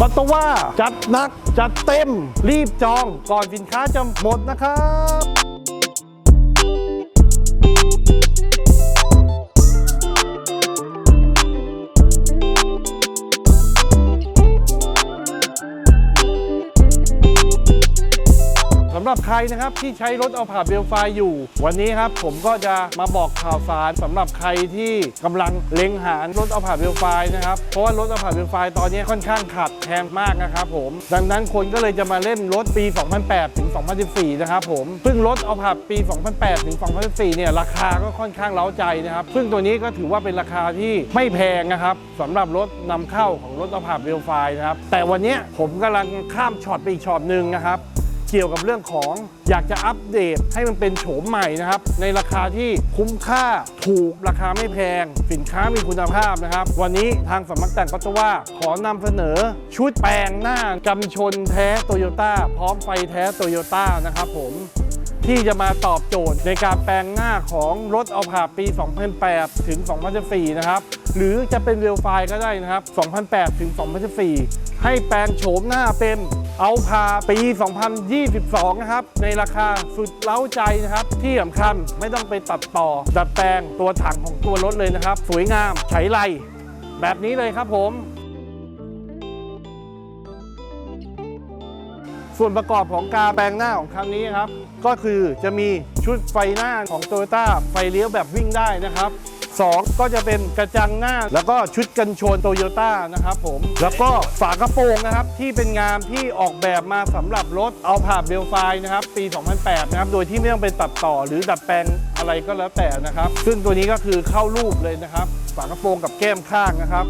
บัตตว่าจัดหนักจัดเต็มรีบจองก่อนสินค้าจะหมดนะครับ สำหรับใครนะครับที่ใช้รถเอาผาเบลไฟอยู่ วันนี้ครับผมก็จะมาบอกข่าวสารสำหรับใครที่กำลังเล็งหารถเอาผาเบลไฟนะครับเพราะว่ารถเอาผาเบลไฟตอนนี้ค่อนข้างขัดแคลนมากนะครับผมดังนั้นคนก็เลยจะมาเล่นรถปี 2008 ถึง 2014 นะครับผมซึ่งรถเอาผาปี 2008 ถึง 2014 เนี่ยราคาก็ค่อนข้างเล้าใจนะครับซึ่งตัวนี้ก็ถือว่าเป็นราคาที่ไม่แพงนะครับสำหรับรถนำเข้าของรถเอาผาเบลไฟนะครับแต่วันนี้ผมกำลังข้ามช็อตไปอีกช็อตหนึ่งนะครับ เกี่ยวกับเรื่องของอยากจะอัปเดตให้มันเป็นโฉมใหม่นะครับ ในราคาที่คุ้มค่าถูกราคาไม่แพง สินค้ามีคุณภาพนะครับ วันนี้ทางสำนักแต่งปัตตว่าขอนำเสนอ ชุดแปลงหน้ากันชนแท้โตโยต้าพร้อมไฟแท้โตโยต้านะครับผมที่จะมาตอบโจทย์ในการแปลงหน้าของรถเอาผ่าปี 2008 ถึง 2014 นะครับ หรือจะเป็นเวลไฟก็ได้นะครับ 2008 ถึง 2014 ให้แปลงโฉมหน้าเป็น เอาผาปี 2022 นะครับ ในราคาสุดเล้าใจนะครับ ที่สำคัญไม่ต้องไปตัดต่อ ดัดแปลงตัวถังของตัวรถเลยนะครับ สวยงามใช้ไรแบบนี้เลยครับผม ส่วนประกอบของกาแปลงหน้าของครั้งนี้ครับ ก็คือจะมีชุดไฟหน้าของ t o y ยต้าไฟเลี้ยวแบบวิ่งได้นะครับ 2 ก็จะเป็นกระจังหน้า แล้วก็ชุดกันชนโตโยต้านะครับผม แล้วก็ฝากระโปรงนะครับที่เป็นงามที่ออกแบบมาสำหรับรถเอาผ่าเบลไฟนะครับปี 2008 นะครับ โดยที่ไม่ต้องไปตัดต่อหรือดัดแปลงอะไรก็แล้วแต่นะครับ ซึ่งตัวนี้ก็คือเข้ารูปเลยนะครับ ฝากระโปรงกับแก้มข้างนะครับ